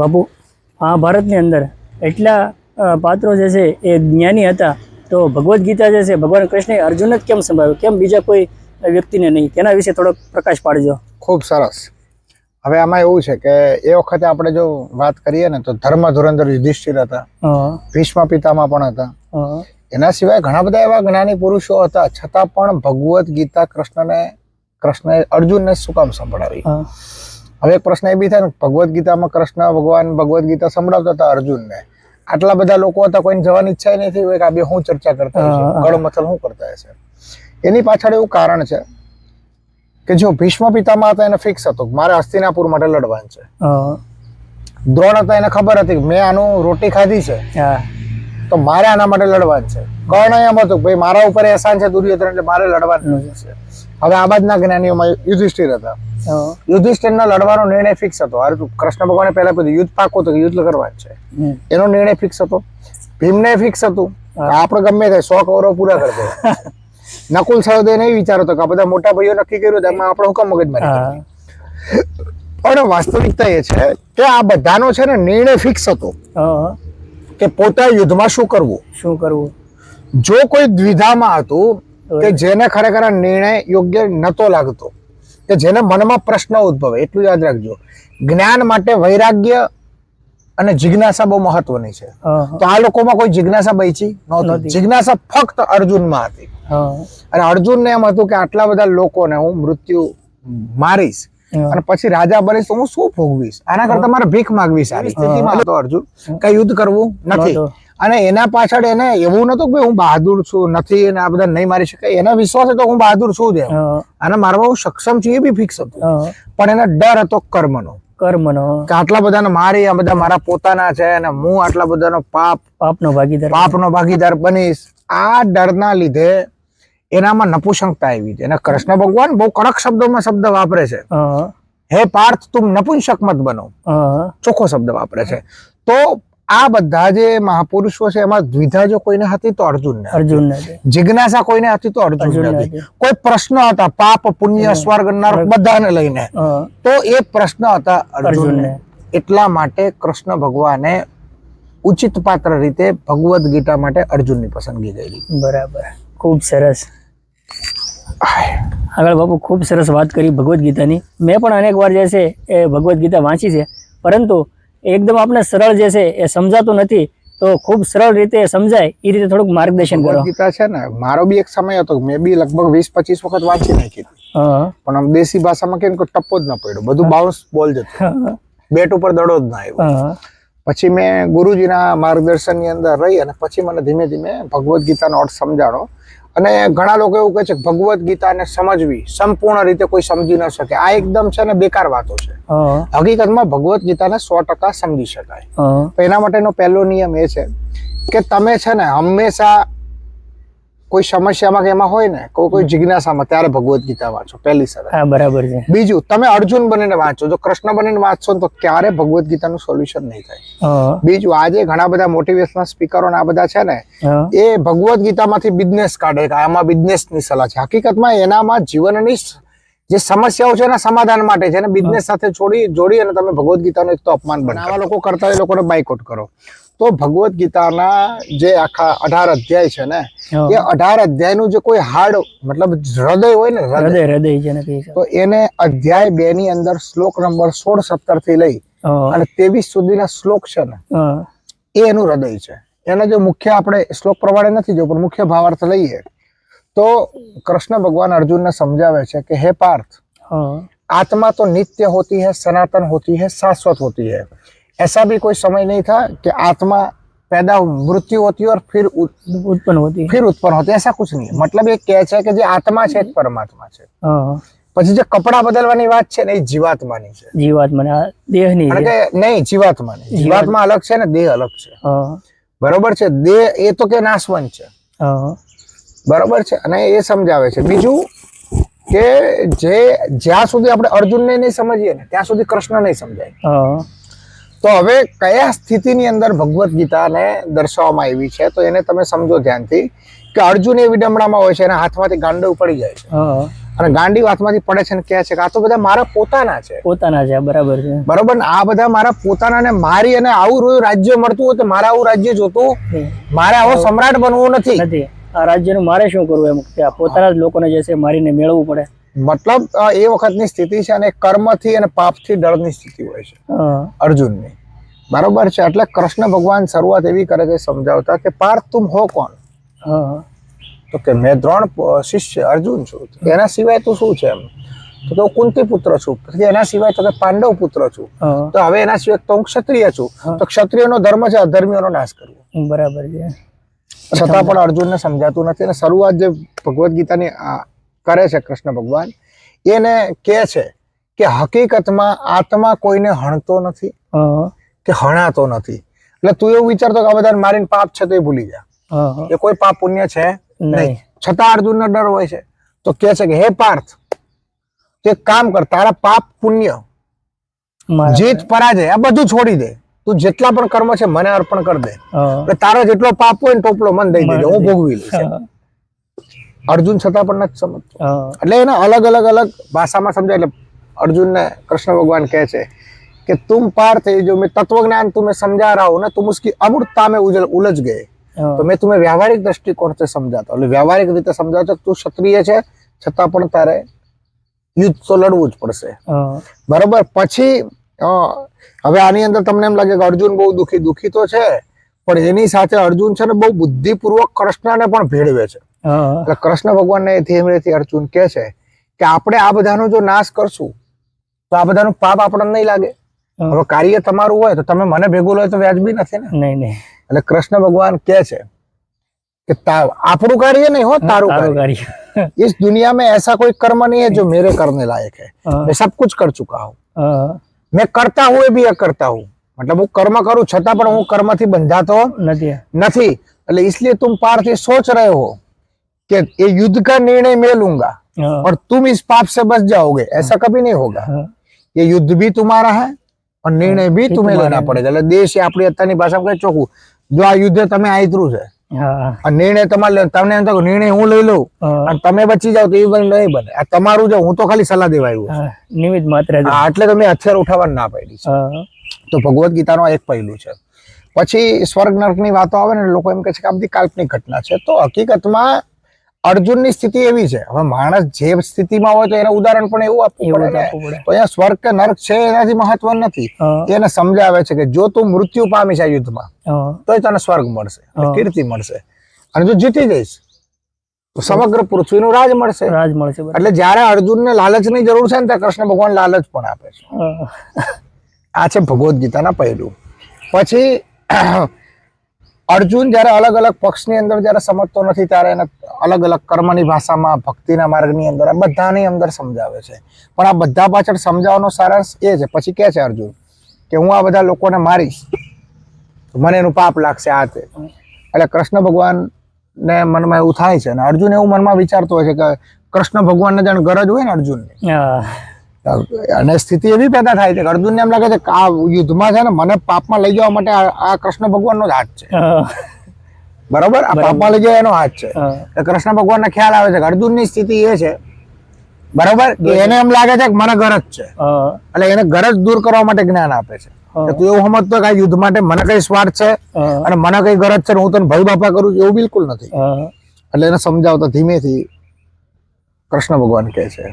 બાપુ મહાભારતની અંદર એટલા પાત્રો જે છે એ જ્ઞાની હતા તો ભગવદ્ ગીતા જે છે ભગવાન કૃષ્ણે અર્જુન જ કેમ સંભાળ્યું? કેમ બીજા કોઈ વ્યક્તિને નહીં? તેના વિશે થોડોક પ્રકાશ પાડજો. ખૂબ સરસ. હવે આમાં એવું છે કે એ વખતે આપણે જો વાત કરીએ ને તો ધર્મ ધુરંધર યુધિષ્ઠિર હતા. ભીષ્મ પિતામાં પણ હતા. એના સિવાય ઘણા બધા એવા જ્ઞાની પુરુષો હતા છતાં પણ ભગવદ્ ગીતા કૃષ્ણને કૃષ્ણએ અર્જુનને શું કામ સંભળાવી? હવે એક પ્રશ્ન એ બી થાય ને ભગવદ્ ગીતામાં કૃષ્ણ ભગવાન ભગવદ્ ગીતા સંભળાવતા હતા અર્જુનને. આટલા બધા લોકો હતા કોઈને જવાની ઈચ્છા નથી હોય કે આ બે હું ચર્ચા કરતા હા, હા. ગળમથલ શું કરતા હશે એની પાછળ એવું કારણ છે કે જો ભીષ્મ પિતામાં હતા એને ફિક્સ હતો. મારે હસ્તિનાપુર માટે લડવાનું છે. દ્રોણ હતા એને ખબર હતી કે મેં આનું રોટી ખાધી છે. તો મારે આના માટે લડવાનું છે. કર્ણ એમ હતું કે ભાઈ મારા ઉપર એહસાન છે દુર્યોધન એટલે મારે લડવાનું છે. હવે આ બાજના જ્ઞાનીઓમાં યુધિષ્ઠિર હતા. યુધિષ્ઠિરના લડવાનો નિર્ણય ફિક્સ હતો. તું કૃષ્ણ ભગવાને પહેલા બધું યુદ્ધ પાકો તો યુદ્ધ કરવાનું છે. એનો નિર્ણય ફિક્સ હતો. ભીમને ફિક્સ હતું. આપણે ગમે તે સો કૌરવ પૂરા કરી દે. નકુલ સહદેવ નહીં વિચારો તો કે આ બધા મોટા ભાઈઓ નક્કી કર્યું એમાં આપણે હુકમ મગજમારી હા. પણ વાસ્તવિકતા એ છે કે આ બધાનો છે ને નિર્ણય ફિક્સ હતો. કે પોતા યુદ્ધમાં શું કરવું? શું કરવું? જો કોઈ દ્વિધામાં હતું કે જેને ખરેખર આ નિર્ણય યોગ્ય નતો લાગતો કે જેને મનમાં પ્રશ્ન ઉદ્ભવે એટલું યાદ રાખજો. જ્ઞાન માટે વૈરાગ્ય અને જિજ્ઞાસા બહુ મહત્વની છે. તો આ લોકોમાં કોઈ જિજ્ઞાસા બચી નહોતી. જિજ્ઞાસા ફક્ત અર્જુનમાં હતી. અને અર્જુનને એમ હતું કે આટલા બધા લોકોને હું મૃત્યુ મારીશ અને પછી રાજા બનીશ તો હું શું ભોગવીશ? આના કરતા મારે ભીખ માંગવી સારી. સ્થિતિમાં હતો અર્જુન. કઈ યુદ્ધ કરવું નથી. અને એના પાછળ એને એવું નતું કે હું બહાદુર છું નથી અને આ બધા નહીં મારી શકાય. એના વિશ્વાસ હતો હું બહાદુર છું જ અને મારવા હું સક્ષમ છું એ બી ફિક્સ હતું. પણ એને ડર હતો કર્મનો. કર્મનો કે આટલા બધાને મારી આ બધા મારા પોતાના છે અને હું આટલા બધાનો પાપ પાપનો ભાગીદાર. પાપનો ભાગીદાર બનીશ. આ ડરના લીધે એનામાં નપુંસકતા આવી છે. અને કૃષ્ણ ભગવાન બહુ કડક શબ્દોમાં શબ્દ વાપરે છે. હે. પાર્થ તું નપુંસક મત બનો. ચોખ્ખો શબ્દ વાપરે છે. તો આ બધા જે મહાપુરુષો છે એમાં દ્વિધા જો કોઈને હતી તો અર્જુન ને તે. જિજ્ઞાસા કોઈને હતી તો અર્જુન હતી. કોઈ પ્રશ્ન હતા પાપ પુણ્ય સ્વર્ગ નર્ક બધાને લઈને. તો એ પ્રશ્ન હતા અર્જુનને. અર્જુનને. એટલા માટે કૃષ્ણ ભગવાને ઉચિત પાત્ર રીતે ભગવદ્ ગીતા માટે અર્જુનની પસંદગી કરી. બરાબર. ખૂબ સરસ. આગળ બાપુ ખૂબ સરસ વાત કરી ભગવદ્ ગીતાની. મેં પણ અનેક વાર જે છે એ ભગવદ્ ગીતા વાંચી છે. પરંતુ એકદમ આપણે સરળ જે છે એ સમજાતું નથી તો ખૂબ સરળ રીતે સમજાય એ રીતે થોડુંક માર્ગદર્શન કરો. ગીતા છે ને મારો બી એક સમય હતો મેં બી લગભગ વીસ પચીસ વખત વાંચી નાખી. પણ આમ દેશી ભાષામાં કેમ કે ટપ્પો જ ન પડ્યો બધું બાઉન્સ બોલ જતું બેટ ઉપર દડો જ ના આવ્યો. પછી મેં ગુરુજીના માર્ગદર્શનની અંદર રહી અને પછી મને ધીમે ધીમે ભગવદ્ ગીતાનો અર્થ સમજાણો. અને ઘણા લોકો એવું કહે છે કે ભગવદ્ ગીતાને સમજવી સંપૂર્ણ રીતે કોઈ સમજી ન શકે. આ એકદમ છે ને બેકાર વાતો છે. હકીકતમાં ભગવદ્ ગીતાને સો ટકા સમજી શકાય. તો એના માટેનો પહેલો નિયમ એ છે કે તમે છે ને હંમેશા કોઈ સમસ્યામાં કે એમાં હોય ને કોઈ કોઈ જિજ્ઞાસામાં ત્યારે ભગવદ્ ગીતા વાંચો પહેલી સર હા બરાબર છે. બીજું તમે અર્જુન બનીને વાંચો. જો કૃષ્ણ બનીને વાંચશો તો ક્યારે ભગવદ્ ગીતાનું સોલ્યુશન નહીં થાય. બીજું આજે ઘણા બધા મોટિવેશનલ સ્પીકરો આ બધા છે ને એ ભગવદ્ ગીતામાંથી બિઝનેસ કાઢે કે આમાં બિઝનેસની સલાહ છે. હકીકતમાં એનામાં જીવનની જે સમસ્યાઓ છે એના સમાધાન માટે છે અને બિઝનેસ સાથે છોડી જોડી અને તમે ભગવદ્ ગીતાનું એક તો અપમાન બનાવ આવા લોકો કરતા એ લોકોને બાયકોટ કરો. તો ભગવદ્ ગીતાના જે આખા અઢાર અધ્યાય છે ને એ અઢાર અધ્યાયનું જે કોઈ હાડ મતલબ હૃદય હોય ને હૃદય. હૃદય જેને તો એને અધ્યાય બે ની અંદર શ્લોક નંબર સોળ સત્તરથી લઈ અને ત્રેવીસ સુધીના શ્લોક છે ને એ એનું હૃદય છે. એના જો મુખ્ય આપણે શ્લોક પ્રમાણે નથી જો પણ મુખ્ય ભાવાર્થ લઈએ તો કૃષ્ણ ભગવાન અર્જુનને સમજાવે છે કે હે પાર્થ આત્મા તો નિત્ય હોતી હે સનાતન હોતી હૈ શાશ્વત હોતી હે. ऐसा भी कोई समय नहीं था कि आत्मा पैदा मृत्यु होती है और फिर उत- ઉત્પન્ન હોતી फिर उत्पन्न होती है ऐसा कुछ नहीं है मतलब ये કહે છે કે જે આત્મા છે એ જ પરમાત્મા છે હા, પછી જે કપડા બદલવાની વાત છે ને એ જીવાત્માની છે જીવાત્માને આ દેહની કારણ છે. કે નહીં જીવાત્માની જીવાત્મા અલગ છે ને દેહ અલગ છે હા, બરોબર છે દેહ એ તો કે નાશવંત છે હા, બરોબર છે અને એ સમજાવે છે બીજું કે જે જ્યાં સુધી આપણે અર્જુનને નહીં સમજીએ ને ત્યાં સુધી કૃષ્ણ નહીં સમજાય હા, તો હવે કયા સ્થિતિની અંદર ભગવદ્ ગીતાને દર્શાવવામાં આવી છે? તો એને તમે સમજો ધ્યાનથી કે અર્જુન એ વિડંબણામાં હોય છે એના હાથમાંથી ગાંડવ પડી જાય છે. અને ગાંડી હાથમાંથી પડે છે ને કહે છે કે આ તો બધા મારા પોતાના છે. પોતાના છે બરાબર છે. બરોબર ને? આ બધા મારા પોતાના ને મારી અને આવું રોયું રાજ્ય મળતું હોય તો મારે આવું રાજ્ય જોતું. મારે આવો સમ્રાટ બનવું નથી. નથી. આ રાજ્યનું મારે શું કરવું એમ? કે આ પોતાના જ લોકોને જે છે મારીને મેળવવું પડે. મતલબ એ વખતની સ્થિતિ છે અને કર્મથી અને પાપથી ડરની સ્થિતિ હોય છે. અર્જુનની. બરોબર છે? એટલે કૃષ્ણ ભગવાન શરૂઆત એવી કરે છે સમજાવતા કે પાર્થ તુમ હો કોણ? તો કે મેં દ્રોણ શિષ્ય અર્જુન છું. એના સિવાય તું શું છે એમ? તો હું કુંતી પુત્ર છું. તો એના સિવાય તો કે પાંડવ પુત્ર છું. તો હવે એના સિવાય તો હું ક્ષત્રિય છું. તો ક્ષત્રિયનો ધર્મ છે અધર્મીઓનો નાશ કરવો. બરાબર છે. છતાં પણ અર્જુનને સમજાતું નથી અને શરૂઆત જે ભગવદ્ ગીતાની આ કરે છે કૃષ્ણ ભગવાન. એને કહે છે કે હકીકતમાં આત્મા કોઈને હણતો નથી કે હણાતો નથી. એટલે તું એવું વિચારતો કે આ બધાને મારીને પાપ છે તો એ ભૂલી જા. હા. કોઈ પાપ પુણ્ય છે નહીં. છતાં અર્જુનનો ડર હોય છે. તો કહે છે કે હે પાર્થ તે એક કામ કર તારા પાપ પુણ્ય જીત પરાજય આ બધું છોડી દે. તું જેટલા પણ કર્મ છે મને અર્પણ કરી દે. તારો જેટલો પાપ હોય ને ટોપલો મન દઈ દેજો હું ભોગવી લઈશ. અર્જુન છતાં પણ નથી સમજતો. એટલે એને અલગ અલગ અલગ ભાષામાં સમજાય. એટલે અર્જુનને કૃષ્ણ ભગવાન કહે છે કે તું પાર થઈ જો મેં તત્વજ્ઞાન તુમે સમજા રહા ને તું ઉસકી અમૂર્તતા મેં ઉજલ ઉલજ ગયે. તો મેં તુમે વ્યવહારિક દ્રષ્ટિકોણથી સમજાતો. એટલે વ્યવહારિક રીતે સમજાવતો તું ક્ષત્રિય છે છતાં પણ તારે યુદ્ધ તો લડવું જ પડશે. બરોબર? પછી હવે આની અંદર તમને એમ લાગે કે અર્જુન બહુ દુખી દુખી તો છે પણ એની સાથે અર્જુન છે ને બહુ બુદ્ધિપૂર્વક કૃષ્ણને પણ ભેળવે છે. એટલે કૃષ્ણ ભગવાનને ધીમેથી અર્જુન કહે છે કે આપણે આ બધાનો જો નાશ કરશું તો આ બધાનું પાપ આપણને નહીં લાગે હા. હવે કાર્ય તમારું હોય તો તમે મને ભેગું લો તો વ્યાજબી નથી ને નહીં નહીં એટલે કૃષ્ણ ભગવાન કહે છે કે તા- આપણું કાર્ય નહીં હો તારું તારું કાર્ય કાર્ય इस दुनिया में ऐसा कोई कर्म नहीं है जो मेरे करने लायक है હા, मैं सब कुछ कर चुका हूँ હા, मैं करता हुए भी अकर्ता हूँ मतलब હું કર્મ કરું છતાં પણ હું કર્મથી બંધાતો નથી નથી એટલે इसलिए तुम पार्थ ये सोच रहे हो कि ये युद्ध का निर्णय मैं लूंगा હા, और तुम इस पाप से बच जाओगे ऐसा कभी नहीं होगा હા, ये युद्ध भी तुम्हारा है और निर्णय भी ये तुम्हें तुम्हारा लेना है। पड़ेगा એટલે દેશ એ આપણી અત્યારની ભાષામાં કહે ચોખ્ખું જો આ યુદ્ધ તમે આયતરું છે હા, આ નિર્ણય તમારે લે- તમને એમ થાય કે નિર્ણય હું લઈ લઉં હા, અને તમે બચી જાવ તો એ બને નહીં બને આ તમારું છે હું તો ખાલી સલાહ દેવા આવ્યો છું. હા, નિમિત્ત માત્ર જ. હા, એટલે તમે હથિયાર ઉઠાવવાનું ના પાડી છે હા, તો ભગવદ્ ગીતાનો આ એક પહેલું છે પછી સ્વર્ગ નર્કની વાતો આવે ને લોકો એમ કહે છે કે આ બધી કાલ્પનિક ઘટના છે તો હકીકતમાં અર્જુનની સ્થિતિ એવી છે. હવે માણસ જે સ્થિતિમાં હોય તો એને ઉદાહરણ પણ એવું આપવું પડે ને. તો અહીંયા સ્વર્ગ કે નર્ક છે એનાથી મહત્વ નથી. એને સમજાવે છે કે જો તું મૃત્યુ પામી છે યુદ્ધમાં તો તને સ્વર્ગ મળશે કીર્તિ મળશે. અને જો જીતી જઈશ તો સમગ્ર પૃથ્વીનું રાજ મળશે. રાજ મળશે. એટલે જ્યારે અર્જુનને લાલચની જરૂર છે ને ત્યારે કૃષ્ણ ભગવાન લાલચ પણ આપે છે. આ છે ભગવદ્ ગીતાના પહેલું. પછી અર્જુન જ્યારે અલગ અલગ પક્ષની અંદર જ્યારે સમજતો નથી, ત્યારે એને અલગ અલગ કર્મની ભાષામાં, ભક્તિના માર્ગની અંદર, આ બધાની અંદર સમજાવે છે. પણ આ બધા પાછળ સમજાવવાનો સારાંશ એ છે. પછી કે છે અર્જુન કે હું આ બધા લોકોને મારીશ. મને એનું પાપ લાગશે આ તે. એટલે કૃષ્ણ ભગવાનને મનમાં એવું થાય છે. અને અર્જુન એવું મનમાં વિચારતો હોય છે કે કૃષ્ણ ભગવાનને જાણ ગરજ હોય ને અર્જુનની. અને સ્થિતિ એવી પેદા થાય છે અર્જુનને એમ લાગે છે કે આ યુદ્ધમાં છે ને મને પાપમાં લઈ જવા માટે આ કૃષ્ણ ભગવાનનો જ હાથ છે. બરોબર? આ પાપમાં લઈ જવા એનો હાથ છે. એટલે કૃષ્ણ ભગવાનને ખ્યાલ આવે છે કે અર્જુનની સ્થિતિ એ છે. બરોબર? કે એને એમ લાગે છે કે મને ગરજ છે. એટલે એને ગરજ દૂર કરવા માટે જ્ઞાન આપે છે. કે તું એવું સમજતો કે આ યુદ્ધ માટે મને કઈ સ્વાર્થ છે અને મને કઈ ગરજ છે હું તને ભય બાપા કરું એવું બિલકુલ નથી. એટલે એને સમજાવતા ધીમેથી કૃષ્ણ ભગવાન કહે છે.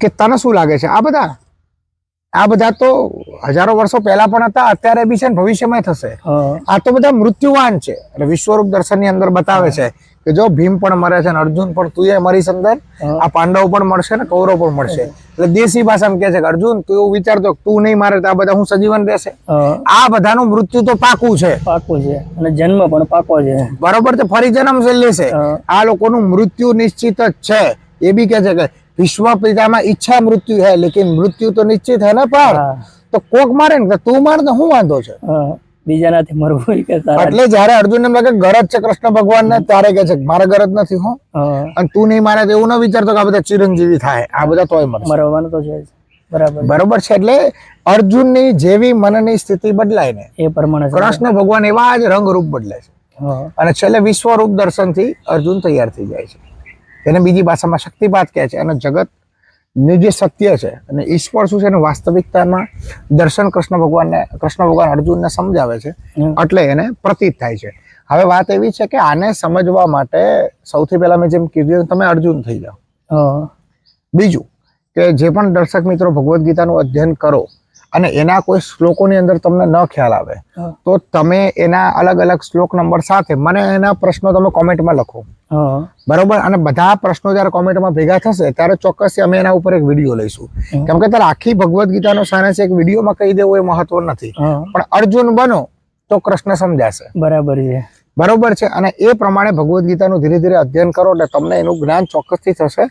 કે તને શું લાગે છે? આ બધા? આ બધા તો હજારો વર્ષો પહેલા પણ હતા અત્યારે બી છે ને ભવિષ્યમાં થશે. આ તો બધા મૃત્યુવાન છે. એટલે વિશ્વરૂપ દર્શનની અંદર બતાવે છે કે જો ભીમ પણ મરે છે ને અર્જુન પણ તું એ મરીશ અંદર આ પાંડવ પણ મળશે ને કૌરવ પણ મળશે એટલે દેશી ભાષામાં કહે છે કે અર્જુન તું એવું વિચારતો તું નહીં મારે તો આ બધા હું સજીવન રહેશે. આ બધાનું મૃત્યુ તો પાકું છે. પાકું છે. અને જન્મ પણ પાકો છે. બરોબર છે ફરી જન્મ છે. લેશે આ લોકોનું મૃત્યુ નિશ્ચિત જ છે. એ બી કે છે કે વિશ્વ પિતામાં ઈચ્છા મૃત્યુ હે લેકિન મૃત્યુ તો નિશ્ચિત હે ને પાર તો કોક મારે ને તું માર તો શું વાંધો છે? બીજાનાથી મરવું એટલે જયારે અર્જુન એમ લાગે ગરજ છે કૃષ્ણ ભગવાન ને ત્યારે કે છે મારે ગરજ નથી હું. અને તું નહીં મારે એવું ન વિચારતો કે આ બધા ચિરંજીવી થાય. આ બધા તોય મરવાનું તો છે બરોબર. છે એટલે અર્જુનની જેવી મનની સ્થિતિ બદલાય ને એ પ્રમાણે કૃષ્ણ ભગવાન એવા જ રંગરૂપ બદલાય છે. અને છેલ્લે વિશ્વ રૂપ દર્શનથી અર્જુન તૈયાર થઈ જાય છે. એને બીજી ભાષામાં શક્તિપાત કહે છે. અને જગતનું જે સત્ય છે અને ઈશ્વર શું છે એને વાસ્તવિકતામાં દર્શન કૃષ્ણ ભગવાનને કૃષ્ણ ભગવાન અર્જુનને સમજાવે છે. એટલે એને પ્રતીત થાય છે. હવે વાત એવી છે કે આને સમજવા માટે સૌથી પહેલા મેં જેમ કીધું તમે અર્જુન થઈ જાઓ. બીજું કે જે પણ દર્શક મિત્રો ભગવદ્ ગીતાનું અધ્યયન કરો અને એના કોઈ શ્લોકોની અંદર તમને ન ખ્યાલ આવે. તો તમે એના અલગ અલગ શ્લોક નંબર સાથે મને એના પ્રશ્નો તમે કોમેન્ટમાં લખો. બરોબર? અને બધા પ્રશ્નો જ્યારે કોમેન્ટમાં ભેગા થશે ત્યારે ચોક્કસથી અમે એના ઉપર એક વીડિયો લઈશું. કેમ કે ત્યારે આખી ભગવદ્ ગીતાનો સારાંશ એક વિડીયોમાં કહી દેવો એ મહત્વ નથી. પણ અર્જુન બનો તો કૃષ્ણ સમજાશે. બરાબર છે. બરોબર છે? અને એ પ્રમાણે ભગવદ્ ગીતાનું ધીરે ધીરે અધ્યયન કરો એટલે તમને એનું જ્ઞાન ચોક્કસથી થશે.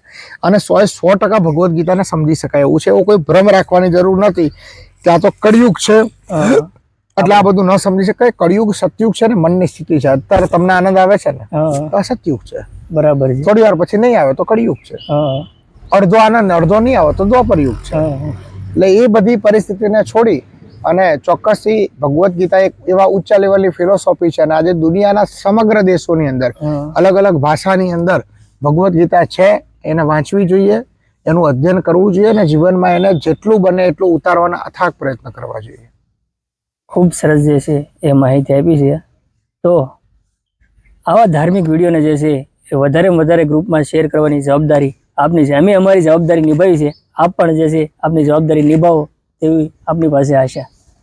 અને સો એ સો ટકા ભગવદ્ ગીતાને સમજી શકાય એવું છે એવો કોઈ ભ્રમ રાખવાની જરૂર નથી. આ તો કળિયુગ છે. એટલે આ બધું ન સમજી શકાય. કળિયુગ સતયુગ છે ને મનની સ્થિતિ છે. અત્યારે તમને આનંદ આવે છે ને? તો આ સતયુગ છે. બરાબર છે. થોડી વાર પછી નહીં આવે તો કળિયુગ છે. અડધો આનંદ અડધો નહીં આવે તો દ્વાપરયુગ છે. એટલે એ બધી પરિસ્થિતિને છોડી અને ચોક્કસથી ભગવદ્ ગીતા એક એવા ઊંચા લેવલની ફિલોસોફી છે અને આજે દુનિયાના સમગ્ર દેશોની અંદર અલગ અલગ ભાષાની અંદર ભગવદ્ ગીતા છે એને વાંચવી જોઈએ. એનું અધ્યયન કરવું જોઈએ અને જીવનમાં એને જેટલું બને એટલું ઉતારવાના અથાગ પ્રયત્ન કરવા જોઈએ. ખૂબ સરસ જે છે એ માહિતી આપી છે. તો આવા ધાર્મિક વિડીયોને જે છે એ વધારે વધારે ગ્રુપમાં શેર કરવાની જવાબદારી આપની છે. અમે અમારી જવાબદારી નિભાવી છે. આપ પણ જે છે આપની જવાબદારી નિભાવો તેવી આપની પાસે આશા.